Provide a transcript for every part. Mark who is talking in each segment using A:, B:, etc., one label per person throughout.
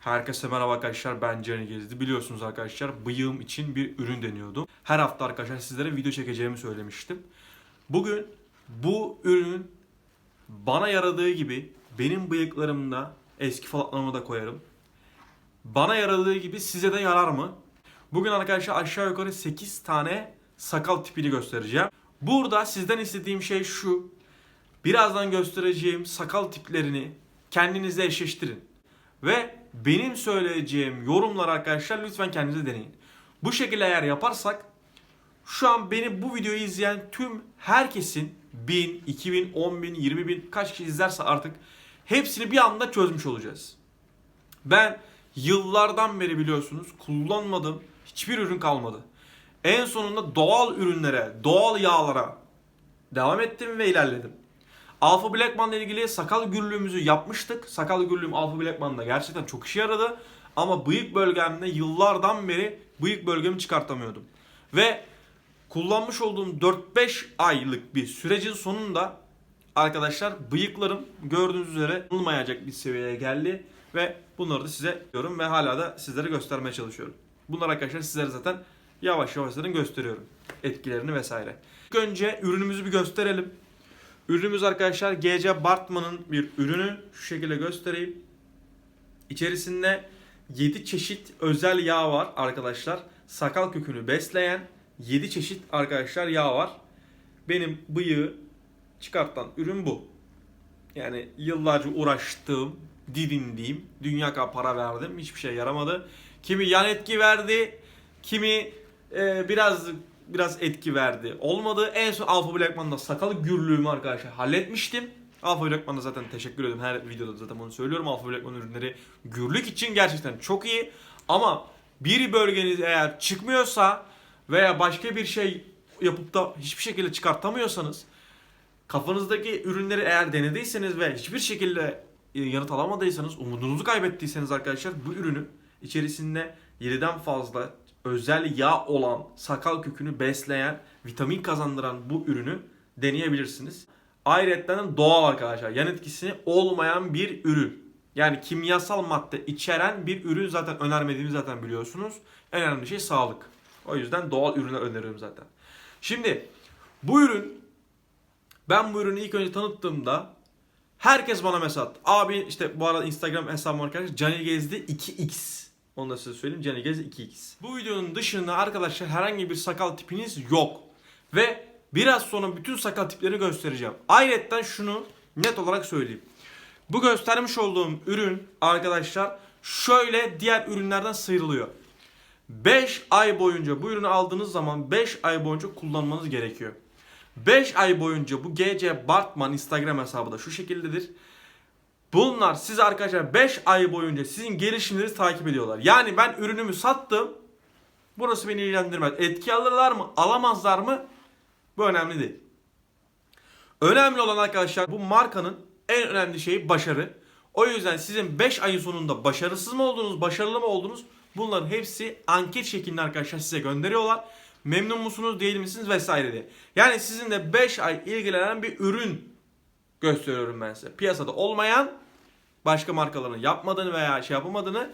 A: Herkese merhaba arkadaşlar ben Cani Gezdi. Biliyorsunuz arkadaşlar bıyığım için bir ürün deniyordum. Her hafta arkadaşlar sizlere video çekeceğimi söylemiştim. Bugün bu ürünün bana yaradığı gibi benim bıyıklarımda eski falaklarımı da koyarım. Bana yaradığı gibi size de yarar mı? Bugün arkadaşlar aşağı yukarı 8 tane sakal tipini göstereceğim. Burada sizden istediğim şey şu. Birazdan göstereceğim sakal tiplerini kendinizle eşleştirin. Ve benim söyleyeceğim yorumlar arkadaşlar lütfen kendinize deneyin. Bu şekilde eğer yaparsak şu an beni bu videoyu izleyen tüm herkesin 1000, 2000, 10.000, 20.000 kaç kişi izlerse artık hepsini bir anda çözmüş olacağız. Ben yıllardan beri biliyorsunuz kullanmadığım hiçbir ürün kalmadı. En sonunda doğal ürünlere, doğal yağlara devam ettim ve ilerledim. Alpha Blackman ile ilgili sakal gürlüğümüzü yapmıştık. Sakal gürlüğüm Alpha Blackman'da gerçekten çok işe yaradı. Ama bıyık bölgemde yıllardan beri bıyık bölgemi çıkartamıyordum. Ve kullanmış olduğum 4-5 aylık bir sürecin sonunda arkadaşlar bıyıklarım gördüğünüz üzere olmayacak bir seviyeye geldi. Ve bunları da size diyorum ve hala da sizlere göstermeye çalışıyorum. Bunlar arkadaşlar sizlere zaten yavaş yavaş gösteriyorum. Etkilerini vesaire. İlk önce ürünümüzü bir gösterelim. Ürünümüz arkadaşlar GC Bartman'ın bir ürünü. Şu şekilde göstereyim. İçerisinde 7 çeşit özel yağ var arkadaşlar. Sakal kökünü besleyen 7 çeşit arkadaşlar yağ var. Benim bıyığı çıkartan ürün bu. Yani yıllarca uğraştığım, didindiğim, dünya kadar para verdim. Hiçbir şey yaramadı. Kimi yan etki verdi, kimi e, biraz biraz etki verdi. Olmadı. En son Alpha Blackman'da sakalı gürlüğümü arkadaşlar halletmiştim. Alpha Blackman'a zaten teşekkür ediyorum. Her videoda zaten bunu söylüyorum. Alpha Blackman ürünleri gürlük için gerçekten çok iyi. Ama bir bölgeniz eğer çıkmıyorsa veya başka bir şey yapıp da hiçbir şekilde çıkartamıyorsanız kafanızdaki ürünleri eğer denediyseniz ve hiçbir şekilde e, yanıt alamadıysanız, umudunuzu kaybettiyseniz arkadaşlar bu ürünü içerisinde 7'den fazla özel yağ olan sakal kökünü besleyen, vitamin kazandıran bu ürünü deneyebilirsiniz. Ayrıca doğal arkadaşlar. Yan etkisi olmayan bir ürün. Yani kimyasal madde içeren bir ürün zaten önermediğimi zaten biliyorsunuz. En önemli şey sağlık. O yüzden doğal ürünler öneriyorum zaten. Şimdi bu ürün ben bu ürünü ilk önce tanıttığımda herkes bana mesaj attı. Abi işte bu arada Instagram hesabım arkadaşlar Cani Gezdi 2x. Onu da size söyleyeyim. Cani Gezdi 2x. Bu videonun dışında arkadaşlar herhangi bir sakal tipiniz yok. Ve biraz sonra bütün sakal tiplerini göstereceğim. Ayrıca şunu net olarak söyleyeyim. Bu göstermiş olduğum ürün arkadaşlar şöyle diğer ürünlerden sıyrılıyor. 5 ay boyunca bu ürünü aldığınız zaman 5 ay boyunca kullanmanız gerekiyor. 5 ay boyunca bu GC Bartman Instagram hesabı da şu şekildedir. Bunlar siz arkadaşlar 5 ay boyunca sizin gelişimlerinizi takip ediyorlar. Yani ben ürünümü sattım. Burası beni ilgilendirmez. Etki alırlar mı, alamazlar mı? Bu önemli değil. Önemli olan arkadaşlar bu markanın en önemli şeyi başarı. O yüzden sizin 5 ayın sonunda başarısız mı oldunuz, başarılı mı oldunuz? Bunların hepsi anket şeklinde arkadaşlar size gönderiyorlar. Memnun musunuz, değil misiniz vesaire diye. Yani sizin de 5 ay ilgilenen bir ürün gösteriyorum ben size. Piyasada olmayan başka markaların yapmadığını veya şey yapamadığını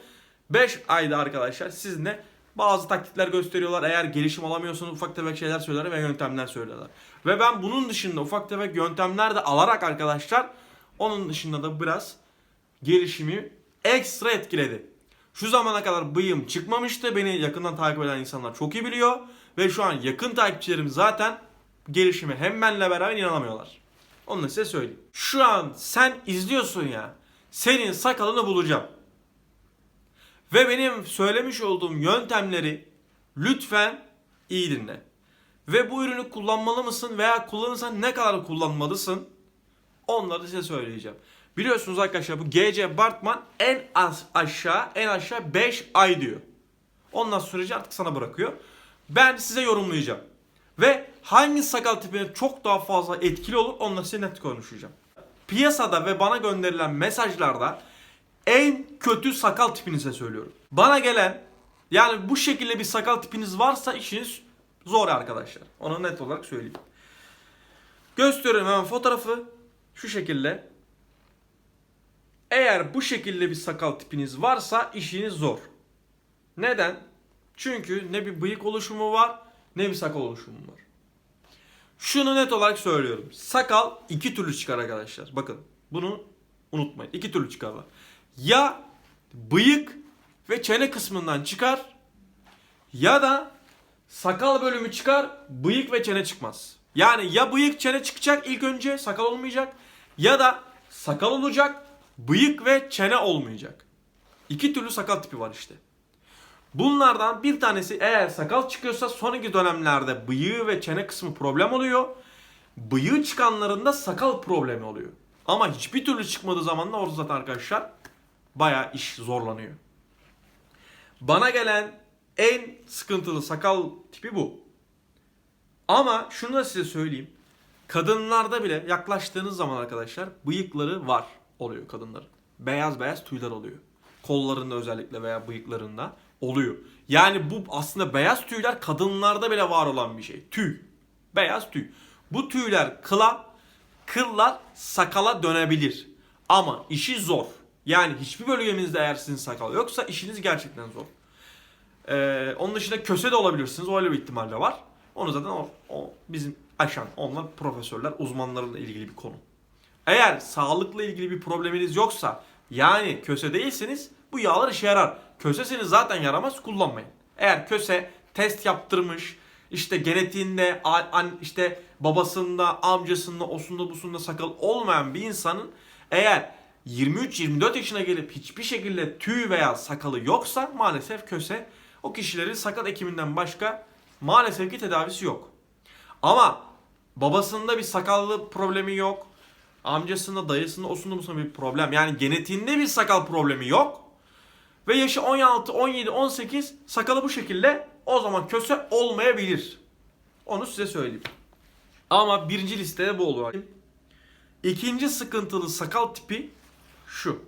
A: 5 ayda arkadaşlar sizinle bazı taktikler gösteriyorlar. Eğer gelişim alamıyorsanız ufak tefek şeyler söylerler ve yöntemler söylüyorlar. Ve ben bunun dışında ufak tefek yöntemler de alarak arkadaşlar onun dışında da biraz gelişimi ekstra etkiledi. Şu zamana kadar bıyığım çıkmamıştı. Beni yakından takip eden insanlar çok iyi biliyor. Ve şu an yakın takipçilerim zaten gelişime hem benle beraber inanamıyorlar. Onu da size söyleyeyim. Şu an sen izliyorsun ya. Senin sakalını bulacağım. Ve benim söylemiş olduğum yöntemleri lütfen iyi dinle. Ve bu ürünü kullanmalı mısın veya kullanırsan ne kadar kullanmalısın? Onları size söyleyeceğim. Biliyorsunuz arkadaşlar bu GC Bartman en az aşağı en aşağı 5 ay diyor. Ondan süreci artık sana bırakıyor. Ben size yorumlayacağım. Ve hangi sakal tipine çok daha fazla etkili olur onları size net konuşacağım. Piyasada ve bana gönderilen mesajlarda en kötü sakal tipinize söylüyorum. Bana gelen yani bu şekilde bir sakal tipiniz varsa işiniz zor arkadaşlar. Onu net olarak söyleyeyim. Gösteriyorum hemen fotoğrafı. Şu şekilde. Eğer bu şekilde bir sakal tipiniz varsa işiniz zor. Neden? Çünkü ne bir bıyık oluşumu var ne bir sakal oluşumu var. Şunu net olarak söylüyorum. Sakal iki türlü çıkar arkadaşlar. Bakın bunu unutmayın. İki türlü çıkarlar. Ya bıyık ve çene kısmından çıkar ya da sakal bölümü çıkar bıyık ve çene çıkmaz. Yani ya bıyık çene çıkacak ilk önce sakal olmayacak ya da sakal olacak bıyık ve çene olmayacak. İki türlü sakal tipi var işte. Bunlardan bir tanesi eğer sakal çıkıyorsa sonraki dönemlerde bıyığı ve çene kısmı problem oluyor. Bıyığı çıkanlarında sakal problemi oluyor. Ama hiçbir türlü çıkmadığı zaman da orada zaten arkadaşlar bayağı iş zorlanıyor. Bana gelen en sıkıntılı sakal tipi bu. Ama şunu da size söyleyeyim. Kadınlarda bile yaklaştığınız zaman arkadaşlar bıyıkları var oluyor kadınların. Beyaz beyaz tüyler oluyor. Kollarında özellikle veya bıyıklarında oluyor. Yani bu aslında beyaz tüyler kadınlarda bile var olan bir şey. Tüy. Beyaz tüy. Bu tüyler kıla, kıllar sakala dönebilir. Ama işi zor. Yani hiçbir bölgemizde eğer sizin sakal yoksa işiniz gerçekten zor. Ee, onun dışında köse de olabilirsiniz. Öyle bir ihtimal de var. Onu zaten o, o bizim aşan, onlar profesörler, uzmanlarla ilgili bir konu. Eğer sağlıkla ilgili bir probleminiz yoksa yani köse değilseniz bu yağlar işe yarar. Kösesiniz zaten yaramaz kullanmayın. Eğer köse test yaptırmış işte genetiğinde işte babasında amcasında osunda busunda sakal olmayan bir insanın eğer 23-24 yaşına gelip hiçbir şekilde tüy veya sakalı yoksa maalesef köse o kişilerin sakal ekiminden başka maalesef ki tedavisi yok. Ama babasında bir sakallı problemi yok. Amcasında, dayısında, osunda busunda bir problem. Yani genetiğinde bir sakal problemi yok. Ve yaşı 16, 17, 18 sakalı bu şekilde o zaman köse olmayabilir. Onu size söyleyeyim. Ama birinci listede bu olur. İkinci sıkıntılı sakal tipi şu.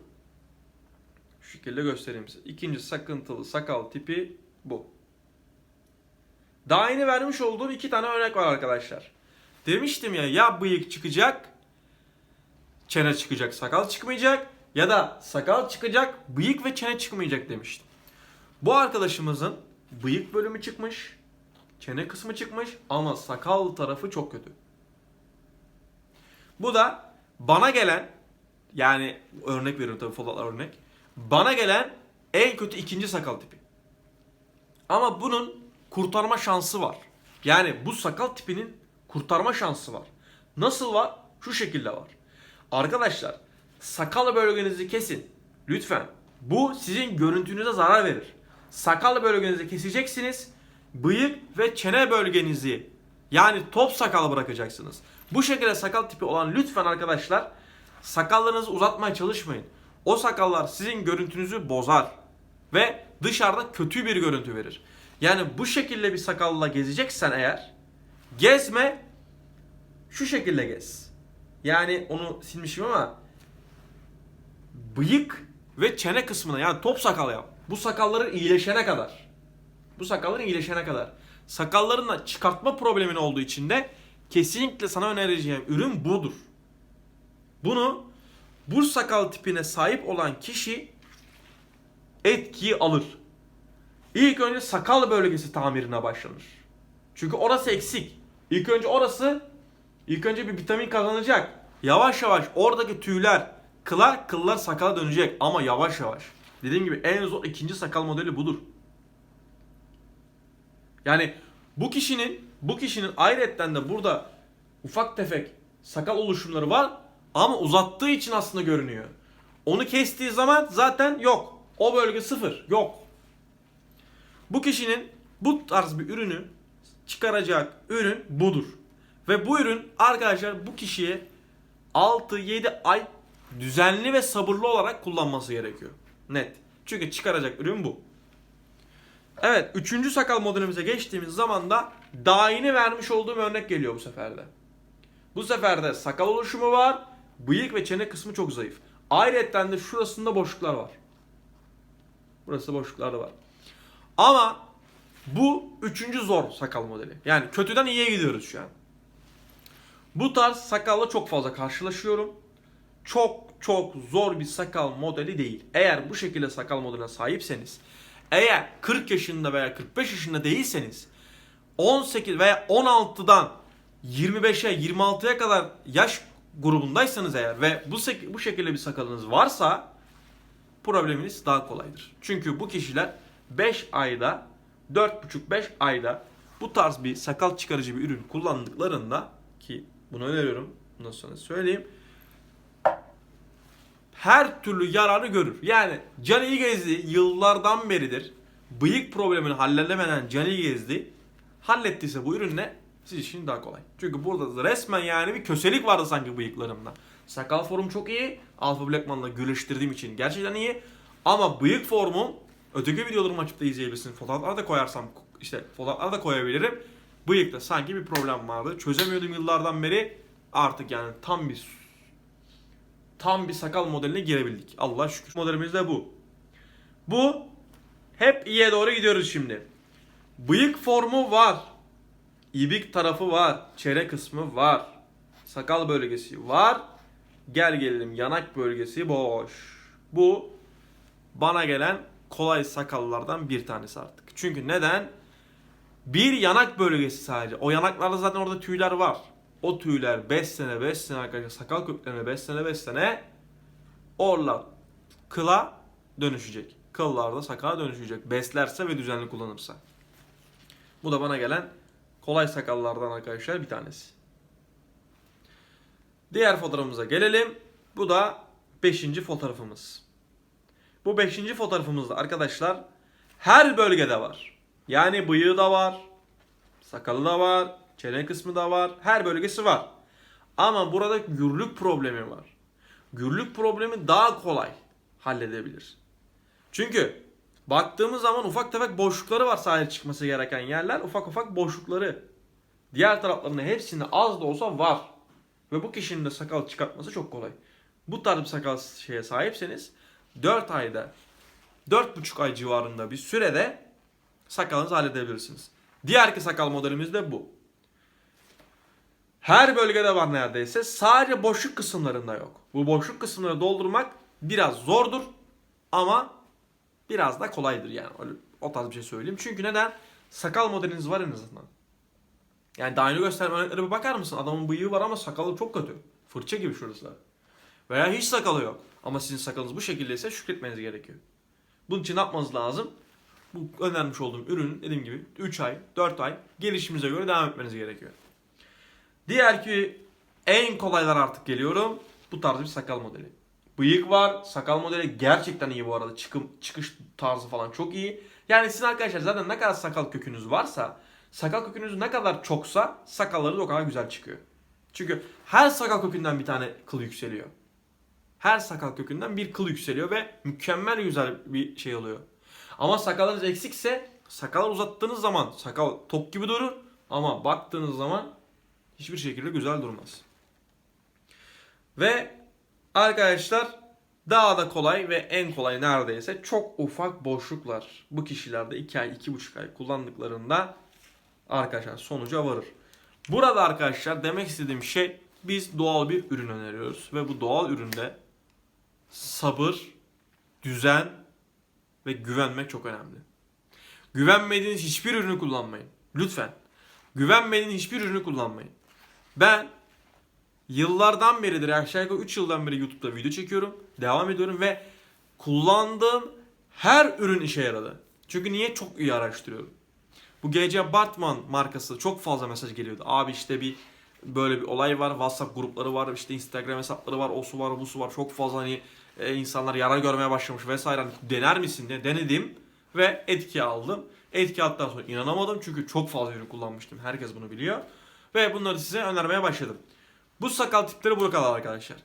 A: Şu şekilde göstereyim size. İkinci sıkıntılı sakal tipi bu. Daha yeni vermiş olduğum iki tane örnek var arkadaşlar. Demiştim ya ya bıyık çıkacak, çene çıkacak, sakal çıkmayacak ya da sakal çıkacak, bıyık ve çene çıkmayacak demiştim. Bu arkadaşımızın bıyık bölümü çıkmış, çene kısmı çıkmış ama sakal tarafı çok kötü. Bu da bana gelen yani örnek veriyorum tabii fotoğraflar örnek. Bana gelen en kötü ikinci sakal tipi. Ama bunun kurtarma şansı var. Yani bu sakal tipinin kurtarma şansı var. Nasıl var? Şu şekilde var. Arkadaşlar sakal bölgenizi kesin. Lütfen. Bu sizin görüntünüze zarar verir. Sakal bölgenizi keseceksiniz. Bıyık ve çene bölgenizi yani top sakal bırakacaksınız. Bu şekilde sakal tipi olan lütfen arkadaşlar sakallarınızı uzatmaya çalışmayın. O sakallar sizin görüntünüzü bozar ve dışarıda kötü bir görüntü verir. Yani bu şekilde bir sakalla gezeceksen eğer gezme şu şekilde gez. Yani onu silmişim ama bıyık ve çene kısmına yani top sakal yap. Bu sakalların iyileşene kadar. Bu sakalların iyileşene kadar. Sakallarınla çıkartma problemin olduğu için de kesinlikle sana önereceğim ürün budur. Bunu bu sakal tipine sahip olan kişi etkiyi alır. İlk önce sakal bölgesi tamirine başlanır. Çünkü orası eksik. İlk önce orası ilk önce bir vitamin kazanacak. Yavaş yavaş oradaki tüyler kıla, kıllar sakala dönecek ama yavaş yavaş. Dediğim gibi en zor ikinci sakal modeli budur. Yani bu kişinin bu kişinin ayrıyetten de burada ufak tefek sakal oluşumları var ama uzattığı için aslında görünüyor. Onu kestiği zaman zaten yok. O bölge sıfır. Yok. Bu kişinin bu tarz bir ürünü çıkaracak ürün budur. Ve bu ürün arkadaşlar bu kişiye 6-7 ay düzenli ve sabırlı olarak kullanması gerekiyor. Net. Çünkü çıkaracak ürün bu. Evet, üçüncü sakal modelimize geçtiğimiz zaman da daha vermiş olduğum örnek geliyor bu seferde. Bu sefer de sakal oluşumu var. Bıyık ve çene kısmı çok zayıf. Ayrıca de şurasında boşluklar var. Burası boşluklar var. Ama bu üçüncü zor sakal modeli. Yani kötüden iyiye gidiyoruz şu an. Bu tarz sakalla çok fazla karşılaşıyorum. Çok çok zor bir sakal modeli değil. Eğer bu şekilde sakal modeline sahipseniz, eğer 40 yaşında veya 45 yaşında değilseniz 18 veya 16'dan 25'e 26'ya kadar yaş grubundaysanız eğer ve bu bu şekilde bir sakalınız varsa probleminiz daha kolaydır. Çünkü bu kişiler 5 ayda 4,5-5 ayda bu tarz bir sakal çıkarıcı bir ürün kullandıklarında bunu öneriyorum. Bundan sonra söyleyeyim. Her türlü yararı görür. Yani Can İlgezdi yıllardan beridir bıyık problemini halledemeden Can İlgezdi hallettiyse bu ürünle siz için daha kolay. Çünkü burada resmen yani bir köselik vardı sanki bıyıklarımda. Sakal formum çok iyi. Alfa Blackman'la güreştirdiğim için gerçekten iyi. Ama bıyık formum öteki videolarımı açıp da izleyebilirsin. Fotoğrafları da koyarsam işte fotoğrafları da koyabilirim. Bıyıkta sanki bir problem vardı. Çözemiyordum yıllardan beri. Artık yani tam bir tam bir sakal modeline girebildik. Allah şükür. Modelimiz de bu. Bu hep iyiye doğru gidiyoruz şimdi. Bıyık formu var. İbik tarafı var. Çene kısmı var. Sakal bölgesi var. Gel gelelim yanak bölgesi boş. Bu bana gelen kolay sakallardan bir tanesi artık. Çünkü neden? Bir yanak bölgesi sadece. O yanaklarda zaten orada tüyler var. O tüyler 5 sene 5 sene arkadaşlar sakal köklerine 5 sene 5 sene orla kıla dönüşecek. Kıllar da sakala dönüşecek. Beslerse ve düzenli kullanırsa. Bu da bana gelen kolay sakallardan arkadaşlar bir tanesi. Diğer fotoğrafımıza gelelim. Bu da 5. fotoğrafımız. Bu 5. fotoğrafımızda arkadaşlar her bölgede var. Yani bıyığı da var, sakalı da var, çene kısmı da var, her bölgesi var. Ama burada gürlük problemi var. Gürlük problemi daha kolay halledebilir. Çünkü baktığımız zaman ufak tefek boşlukları var sahaya çıkması gereken yerler. Ufak ufak boşlukları. Diğer taraflarında hepsinde az da olsa var. Ve bu kişinin de sakal çıkartması çok kolay. Bu tarz bir sakal şeye sahipseniz 4 ayda 4,5 ay civarında bir sürede sakalınızı halledebilirsiniz. Diğer ki sakal modelimiz de bu. Her bölgede var neredeyse. Sadece boşluk kısımlarında yok. Bu boşluk kısımları doldurmak biraz zordur ama biraz da kolaydır yani. Öyle, o tarz bir şey söyleyeyim. Çünkü neden? Sakal modeliniz var en azından. Yani daha önce gösterdiğim örneklere bir bakar mısın? Adamın bıyığı var ama sakalı çok kötü. Fırça gibi şurası. Veya hiç sakalı yok. Ama sizin sakalınız bu şekildeyse şükretmeniz gerekiyor. Bunun için ne yapmanız lazım? Bu önermiş olduğum ürünün dediğim gibi 3 ay, 4 ay gelişimize göre devam etmeniz gerekiyor. Diğer ki en kolaylar artık geliyorum. Bu tarz bir sakal modeli. Bıyık var. Sakal modeli gerçekten iyi bu arada. Çıkım, çıkış tarzı falan çok iyi. Yani sizin arkadaşlar zaten ne kadar sakal kökünüz varsa sakal kökünüz ne kadar çoksa sakallarınız o kadar güzel çıkıyor. Çünkü her sakal kökünden bir tane kıl yükseliyor. Her sakal kökünden bir kıl yükseliyor ve mükemmel güzel bir şey oluyor. Ama sakallarınız eksikse sakal uzattığınız zaman sakal top gibi durur ama baktığınız zaman hiçbir şekilde güzel durmaz. Ve arkadaşlar daha da kolay ve en kolay neredeyse çok ufak boşluklar bu kişilerde 2 ay 2,5 ay kullandıklarında arkadaşlar sonuca varır. Burada arkadaşlar demek istediğim şey biz doğal bir ürün öneriyoruz ve bu doğal üründe sabır, düzen ve güvenmek çok önemli. Güvenmediğiniz hiçbir ürünü kullanmayın. Lütfen. Güvenmediğiniz hiçbir ürünü kullanmayın. Ben yıllardan beridir aşağı yukarı 3 yıldan beri YouTube'da video çekiyorum. Devam ediyorum ve kullandığım her ürün işe yaradı. Çünkü niye? Çok iyi araştırıyorum. Bu GC Bartman markası çok fazla mesaj geliyordu. Abi işte bir böyle bir olay var. WhatsApp grupları var. işte Instagram hesapları var. O su var, bu su var. Çok fazla hani e, insanlar yarar görmeye başlamış vesaire. Hani dener misin diye denedim ve etki aldım. Etki aldıktan sonra inanamadım çünkü çok fazla ürün kullanmıştım. Herkes bunu biliyor. Ve bunları size önermeye başladım. Bu sakal tipleri bu kadar arkadaşlar.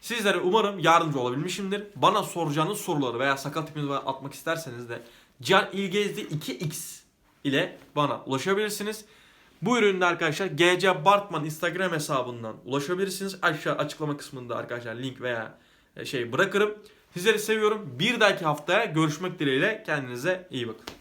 A: Sizlere umarım yardımcı olabilmişimdir. Bana soracağınız soruları veya sakal tipinizi atmak isterseniz de Can İlgezdi 2X ile bana ulaşabilirsiniz. Bu üründe arkadaşlar GC Bartman Instagram hesabından ulaşabilirsiniz. Aşağı açıklama kısmında arkadaşlar link veya şey bırakırım. Sizleri seviyorum. Bir dahaki haftaya görüşmek dileğiyle. Kendinize iyi bakın.